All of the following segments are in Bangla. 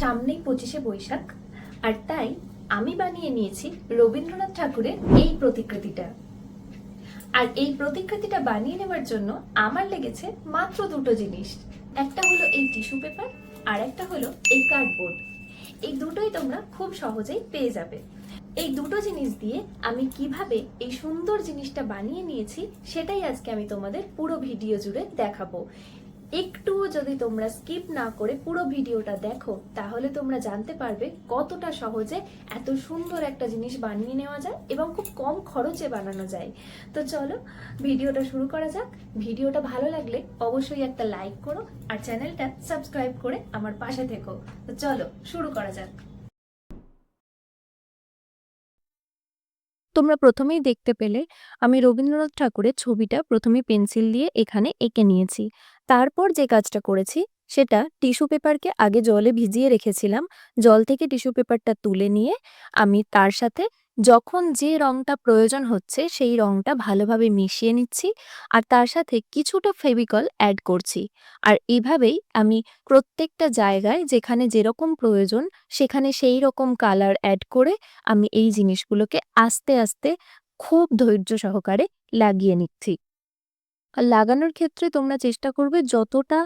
সামনেই পঁচিশে বৈশাখ, আর তাই আমি বানিয়ে নিয়েছি রবীন্দ্রনাথ ঠাকুরের এই প্রতিকৃতিটা। আর এই প্রতিকৃতিটা বানিয়ে নেওয়ার জন্য আমার লেগেছে মাত্র দুটো জিনিস। একটা হলো এই টিস্যু পেপার, আর একটা হলো এই কার্ডবোর্ড। এই দুটোই তোমরা খুব সহজেই পেয়ে যাবে। এই দুটো জিনিস দিয়ে আমি কীভাবে এই সুন্দর জিনিসটা বানিয়ে নিয়েছি, সেটাই আজকে আমি তোমাদের পুরো ভিডিও জুড়ে দেখাবো। একটুও যদি তোমরা স্কিপ না করে পুরো ভিডিওটা দেখো, তাহলে তোমরা জানতে পারবে কতটা সহজে এত সুন্দর একটা জিনিস বানিয়ে নেওয়া যায় এবং খুব কম খরচে বানানো যায়। তো চলো, ভিডিওটা শুরু করা যাক। ভিডিওটা ভালো লাগলে অবশ্যই একটা লাইক করো আর চ্যানেলটা সাবস্ক্রাইব করে আমার পাশে থেকো। তো চলো, শুরু করা যাক। তোমরা প্রথমেই দেখতে পেলে আমি রবীন্দ্রনাথ ঠাকুরের ছবিটা প্রথমে পেন্সিল দিয়ে এখানে এঁকে নিয়েছি। তারপর যে কাজটা করেছি, সেটা টিস্যু পেপারকে আগে জলে ভিজিয়ে রেখেছিলাম। জল থেকে টিস্যু পেপারটা তুলে নিয়ে আমি তার সাথে যখন যে রংটা প্রয়োজন হচ্ছে, সেই রংটা ভালোভাবে মিশিয়ে নিচ্ছি আর তার সাথে কিছুটা ফেভিকল অ্যাড করছি। আর এভাবেই আমি প্রত্যেকটা জায়গায় যেখানে যেরকম প্রয়োজন, সেখানে সেই রকম কালার অ্যাড করে আমি এই জিনিসগুলোকে আস্তে আস্তে খুব ধৈর্য সহকারে লাগিয়ে নিচ্ছি। আর লাগানোর ক্ষেত্রে তোমরা চেষ্টা করবে যতটা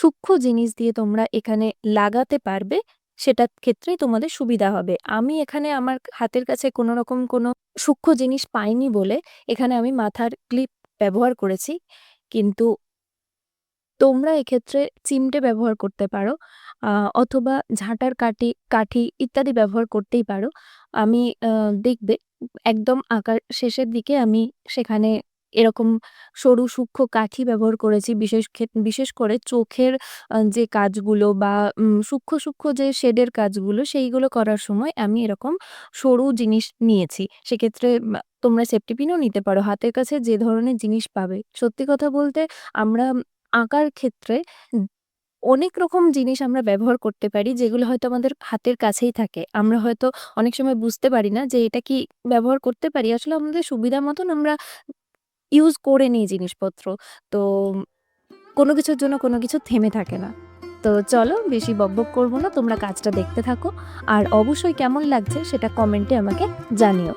সূক্ষ্ম জিনিস দিয়ে তোমরা এখানে লাগাতে পারবে, সেটার ক্ষেত্রেই তোমাদের সুবিধা হবে। আমি এখানে আমার হাতের কাছে কোনো রকম কোনো সূক্ষ্ম জিনিস পাইনি বলে এখানে আমি মাথার ক্লিপ ব্যবহার করেছি। কিন্তু তোমরা এক্ষেত্রে চিমটে ব্যবহার করতে পারো অথবা ঝাঁটার কাঠি কাঠি ইত্যাদি ব্যবহার করতেই পারো। আমি দেখবে একদম আঁকার শেষের দিকে আমি সেখানে এরকম সরু, সূক্ষ্ম কাঠি ব্যবহার করেছি। বিশেষ বিশেষ করে চোখের যে কাজগুলো বা সূক্ষ্ম সূক্ষ্ম যে শেডের কাজগুলো, সেইগুলো করার সময় আমি এরকম সরু জিনিস নিয়েছি। সেক্ষেত্রে তোমরা সেফটি পিনও নিতে পারো। হাতের কাছে যে ধরনের জিনিস পাবে। সত্যি কথা বলতে আমরা আঁকার ক্ষেত্রে অনেক রকম জিনিস আমরা ব্যবহার করতে পারি, যেগুলো হয়তো আমাদের হাতের কাছেই থাকে। আমরা হয়তো অনেক সময় বুঝতে পারি না যে এটা কি ব্যবহার করতে পারি। আসলে আমাদের সুবিধা মতন আমরা ইউজ করে নিই জিনিসপত্র। তো কোনো কিছুর জন্য কোনো কিছু থেমে থাকে না। তো চলো বেশি বকবক করব না, তোমরা কাজটা দেখতে থাকো। আর অবশ্যই কেমন লাগছে সেটা কমেন্টে আমাকে জানিও।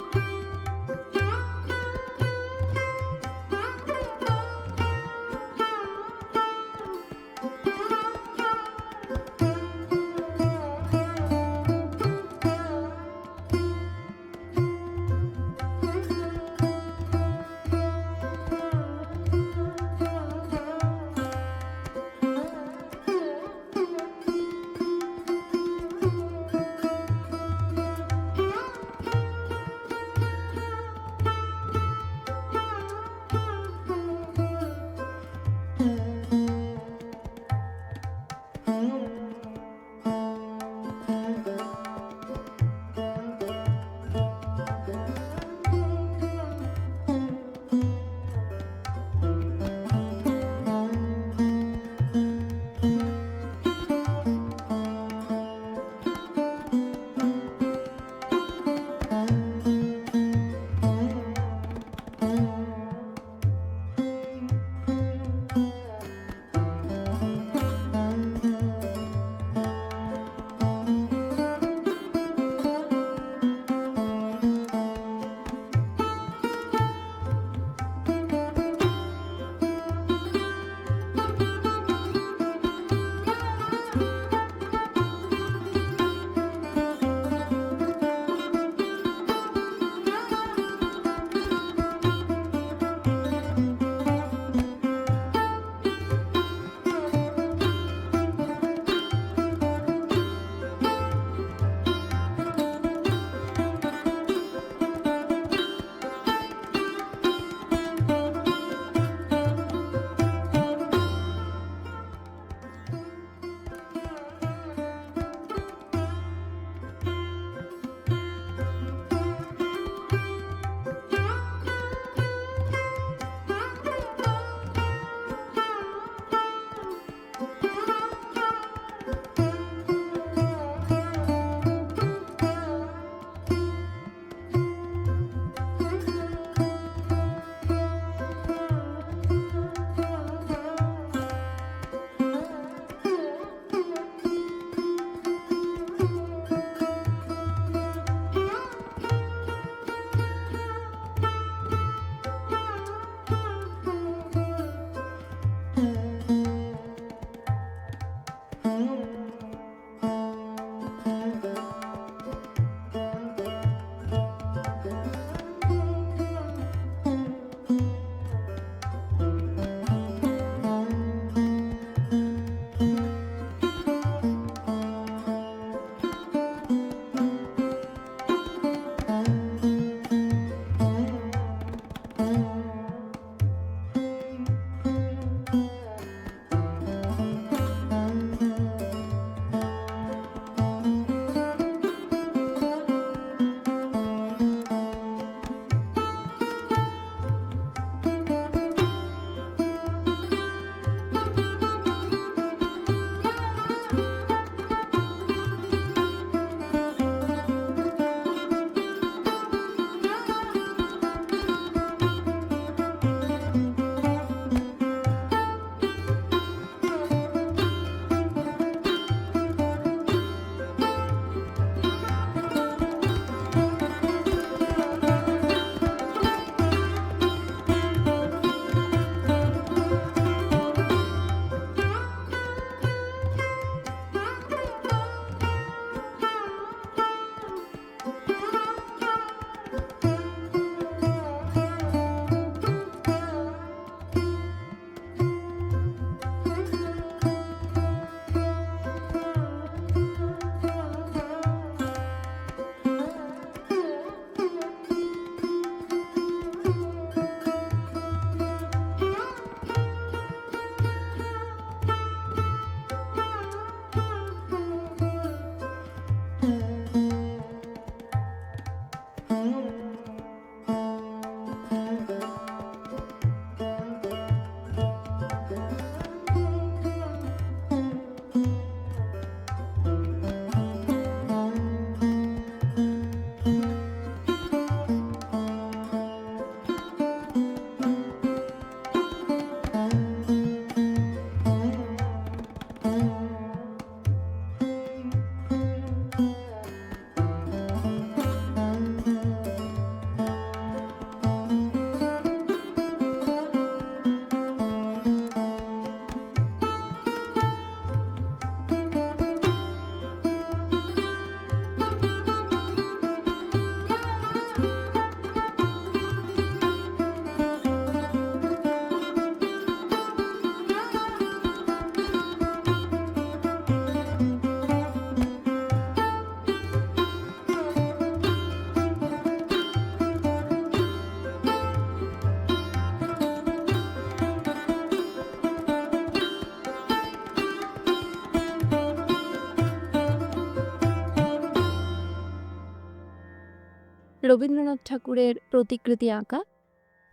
রবীন্দ্রনাথ ঠাকুরের প্রতিকৃতি আঁকা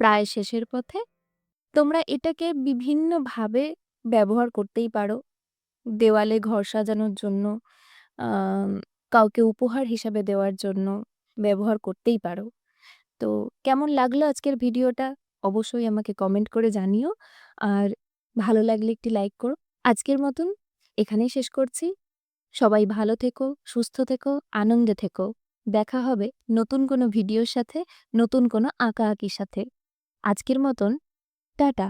প্রায় শেষের পথে। তোমরা এটাকে বিভিন্নভাবে ব্যবহার করতেই পারো। দেওয়ালে ঘর সাজানোর জন্য কাউকে উপহার হিসাবে দেওয়ার জন্য ব্যবহার করতেই পারো। তো কেমন লাগল আজকের ভিডিওটা? অবশ্যই আমাকে কমেন্ট করে জানিও। আর ভালো লাগলে একটি লাইক করো। আজকের মতন এখানেই শেষ করছি। সবাই ভালো থেকো, সুস্থ থেকো, আনন্দে থেকো। দেখা হবে নতুন কোনো ভিডিওর সাথে নতুন কোনো আঁকা আঁকির সাথে। আজকের মতন টাটা।